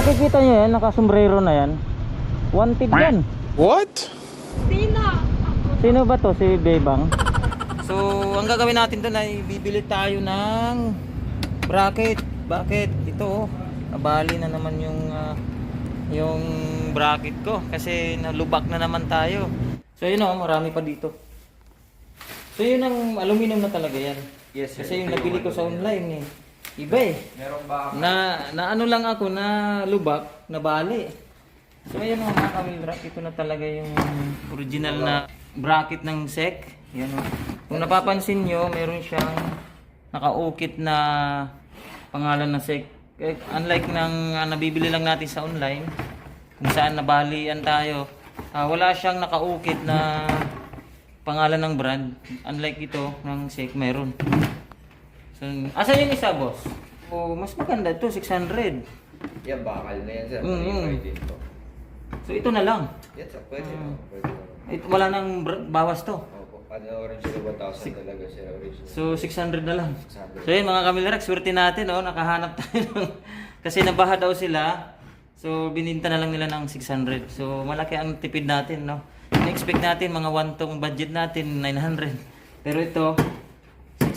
nakikita nyo yan, nakasombrero na yan. Wanted yan. What? Sino? Sino ba to? Si Bebang? So, ang gagawin natin doon ay bibili tayo ng bracket. Bakit? Ito oh. Nabali na naman yung ah, yung bracket ko kasi nalubak na naman tayo. So, yun oh, marami pa dito. So, yun ang aluminum na talaga yan. Yes, sir. Kasi yung nabili ko sa online eh. Iba eh. Meron ba? Na, na ano lang ako na lubak, na bali. So ayan mga kamil rack, ito na talaga yung original na bracket ng SEC. Yan o. Kung napapansin nyo, meron siyang nakaukit na pangalan ng SEC. Eh, unlike ng ah, nabibili lang natin sa online, kung saan nabalian tayo, ah, wala siyang nakaukit na pangalan ng brand. Unlike ito ng SEC, meron. So, asan yung isa, boss? Oh, mas maganda to, 600. Yan, bakal na yan, sir. Mm, mm. Pwede din to. So, ito na lang. Yan, sir. Pwede. Mm. Pwede. Ito, wala nang bawas to. Opo. Ano, original 1,000 talaga, sir. Original. So, 600 na lang. 600. So, yun mga kamilarak, swerte natin, oh, nakahanap tayo ng... Kasi nabaha daw sila. So, bininta na lang nila ng 600. So, malaki ang tipid natin, no? In-expect natin, mga 1 tong budget natin, 900. Pero ito,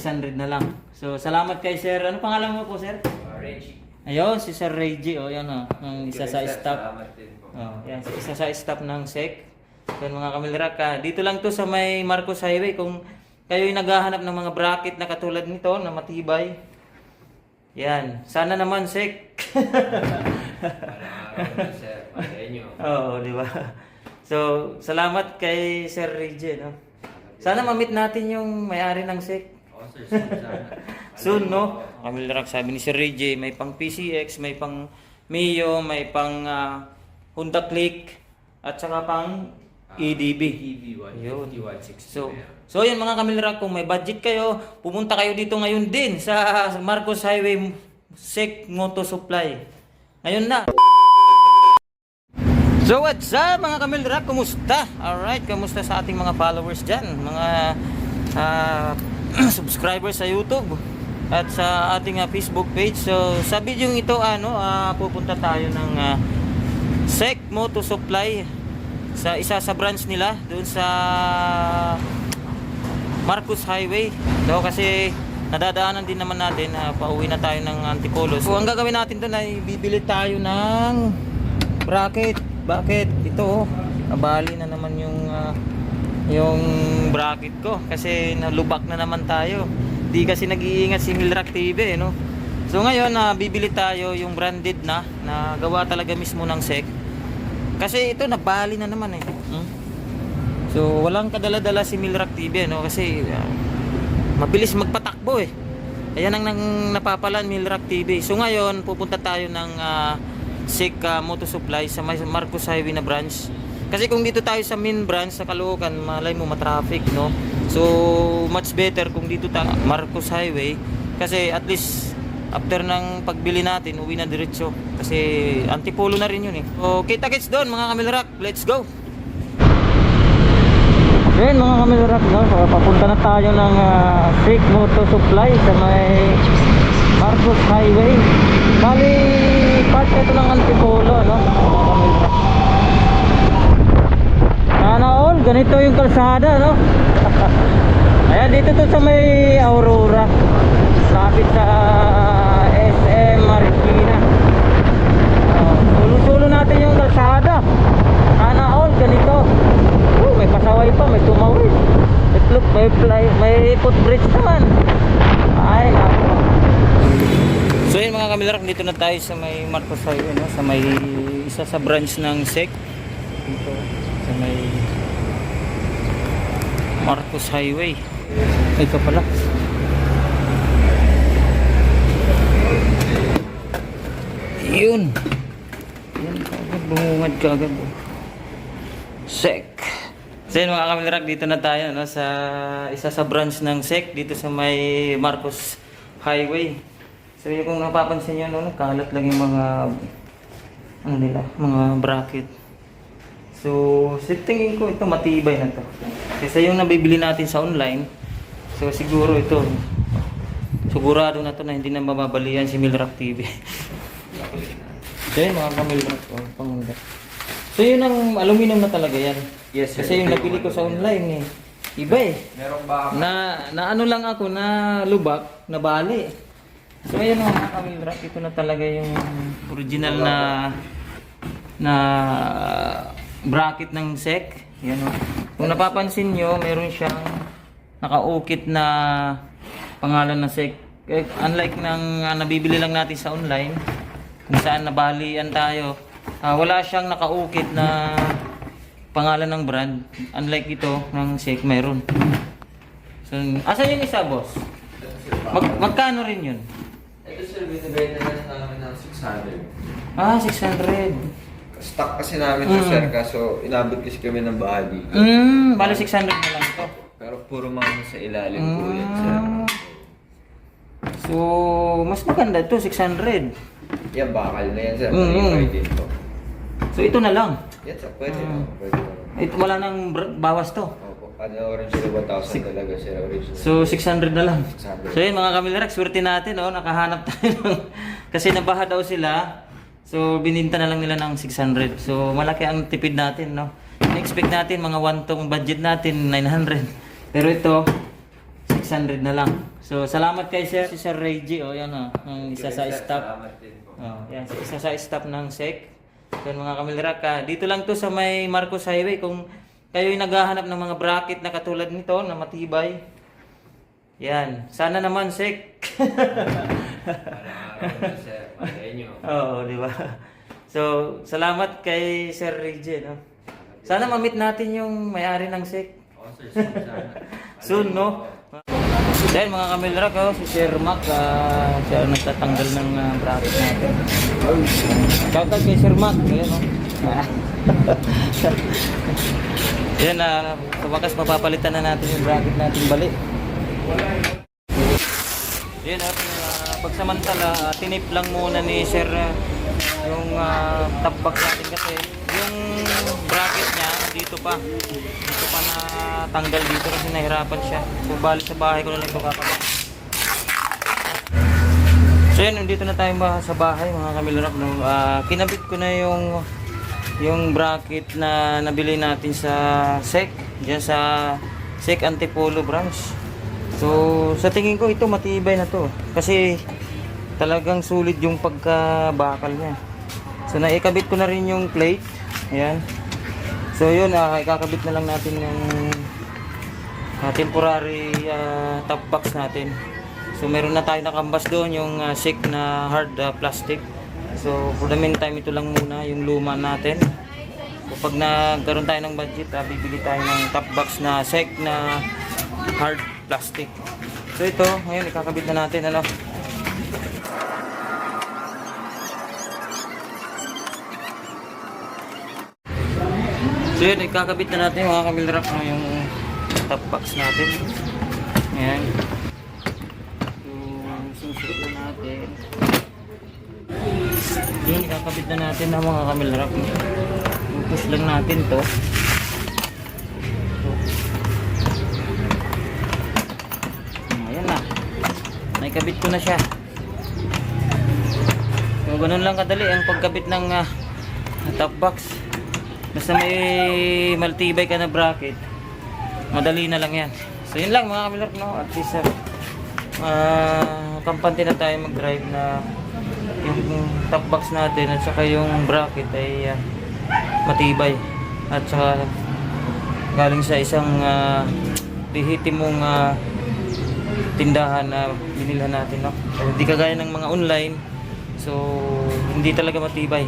600 na lang. So, salamat kay Sir. Ano pangalan mo po, Sir? Uh, Reggie. Ayun, si Sir Reggie, oh, yan, oh. Ang isa sa staff. Oh, yan, isa sa staff ng SEC. So, mga kamilrak, ah, dito lang to sa may Marcos Highway. Kung kayo'y naghahanap ng mga bracket na katulad nito, na matibay, yan. Sana naman, SEC. Na, sir. Oo, di ba? So, salamat kay Sir Reggie, no? Sana ma-meet natin yung may-ari ng SEC. Sir. soon sana. Soon, no? Kamilrak, sabi ni Sir Reggie, may pang PCX, may pang Mio, may pang ah, Honda Click, at saka pang EDB. Yun. 150, 160 So, so yan mga kamilrak, kung may budget kayo, pumunta kayo dito ngayon din sa Marcos Highway Sec Moto Supply. Ngayon na. So what's up mga kamilrak? Kumusta? Alright, kumusta sa ating mga followers dyan? Mga ah, subscribers sa YouTube at sa ating ah, Facebook page. So sa video ito, ano, ah, pupunta tayo ng ah, Sec Moto Supply sa isa sa branch nila doon sa Marcos Highway. So kasi nadadaanan din naman natin, uh, pauwi na tayo ng Antipolo. So ang gagawin natin doon ay bibili tayo ng bracket. Bakit? Ito oh, nabali na naman yung ah, yung bracket ko kasi nalubak na naman tayo. Di kasi nag-iingat si Milrak TV, eh, no? So ngayon, na bibili tayo yung branded na, na gawa talaga mismo ng SEC. Kasi ito nabali na naman eh. Hmm? So walang kadala-dala si Milrak TV no kasi ah, mabilis magpatakbo eh. Ayan ang nang napapalan Milrak TV. So ngayon pupunta tayo ng uh, SIC ah, Moto Supply sa Marcos Highway na branch. Kasi kung dito tayo sa main branch sa Caloocan, malay mo matraffic no. So much better kung dito tayo Marcos Highway kasi at least after ng pagbili natin, uwi na diretso. Kasi antipolo na rin yun eh. So, kita-kits doon mga kamilrak. Let's go! Yan mga kamilrak, no? So, papunta na tayo ng uh, Sig Moto Supply sa may Marcos Highway. Bali, part ito ng antipolo, no? Mga kamilrak. Sana ganito yung kalsada, no? Ayan, dito to sa may Aurora. Lapit sa SM Marikina. Uh, Sulo-sulo natin yung kalsada. Sana all, ganito. Oh, may pasaway pa, may tumawid. It look, may fly, may footbridge naman. Ay, nako. So yun mga kamilarak, dito na tayo sa may Marcos Highway, no? sa may isa sa branch ng SEC. Dito, sa may Marcos Highway. Ito pala. Yun. Yun, kagad bumungad ka agad. oh. SEC. So yun mga kamilarak, dito na tayo no, sa isa sa branch ng SEC dito sa may Marcos Highway. So yun kung napapansin nyo, no, kalat lang yung mga ano nila, mga bracket. So, sa tingin ko ito matibay na to. Kasi yung nabibili natin sa online, so siguro ito, sigurado na to na hindi na mababalian si Milrock TV. So yun mga kamilrak, oh, pangunda. So yun ang aluminum na talaga yan. Yes, sir. Kasi yung nabili ko sa online eh. Iba eh. Meron ba Na, na ano lang ako, na lubak, na bali. So ayun mga kamilrak, ito na talaga yung original na na bracket ng SEC. Yan o. Kung napapansin nyo, meron siyang nakaukit na pangalan ng SEC. Eh, unlike ng ah, nabibili lang natin sa online, kung saan nabalian tayo, ah, wala siyang nakaukit na pangalan ng brand. Unlike ito, ng SEC, meron. So, asan yung isa, boss? Mag magkano rin yun? Ito sir, binibenta na namin ng 600. Ah, 600. Stock kasi namin to Mm. sir, kaso inabot kasi kami ng bahay dito. Mm, bali 600 na lang to. Pero puro mga sa ilalim po yan sir. Ah. So, mas maganda to, 600. Yan, bakal na yan sir. Mm. Malibay din to. So, ito na lang. Yan sir, pwede Mm. naman. Pwede naman. Ito, wala nang br- bawas to. Opo. Ano, original 1,000 talaga sir, original. So, 600 na lang. 600. So, yun mga kamilrak, swerte natin, oh, nakahanap tayo ng... Kasi nabaha daw sila. So, bininta na lang nila ng 600. So, malaki ang tipid natin, no? In-expect natin, mga one tong budget natin, 900. Pero ito, 600 na lang. So, salamat kay Sir, si Sir Reggie, oh, yan, oh, ang isa sa staff. Oh, yan, isa sa staff ng SEC. Yan mga kamilrak, ah, dito lang to sa may Marcos Highway. Kung kayo'y naghahanap ng mga bracket na katulad nito, na matibay, yan. Sana naman SEC. Oo, di ba? So, salamat kay Sir Reggie, no? Sana ma-meet natin yung may-ari ng SEC. Oo sir, soon no? Dahil mga kamilrak, oh, si Sir Mac, ah, siya ang nagtatanggal ng ah, bracket natin. Shoutout kay Sir Mac, ayan o. Yan na, sa wakas mapapalitan na natin yung bracket natin bali. Yan uh, pagsamantala, ah, tinip lang muna ni Sir ah, yung uh, top box natin kasi yung bracket niya dito pa. Dito pa na tanggal dito kasi nahirapan siya. So bali sa bahay ko na lang ito kakabak. So yan, nandito na tayo sa bahay mga kamilorap. No? Ah, kinabit ko na yung yung bracket na nabili natin sa SEC, diyan sa SEC Antipolo branch. So sa tingin ko ito matibay na to kasi talagang sulit yung pagkabakal niya. So naikabit ko na rin yung plate. Ayan. So yun, ah, ikakabit na lang natin yung ah, temporary ah, top box natin. So meron na tayo nakambas doon yung uh, SICK na hard ah, plastic. So for the meantime ito lang muna yung luma natin. So pag nagkaroon tayo ng budget, ah, bibili tayo ng top box na SICK na hard plastic. So ito, ngayon ikakabit na natin ano. So yun, ikakabit na natin mga kamilrak na yung top box natin. Ayan. So, susunod na natin. Yun, ikakabit na natin na mga kamilrak. Push lang natin to. So, ayan na. Naikabit ko na siya. So, ganun lang kadali ang pagkabit ng ah, top box. Basta may maltibay ka na bracket, madali na lang yan. So yun lang mga kamilok, no? At least, uh, uh, kampante na tayo mag-drive na yung top box natin at saka yung bracket ay uh, matibay. At saka galing sa isang uh, mong uh, tindahan na binilhan natin, no? Hindi kagaya ng mga online, so hindi talaga matibay.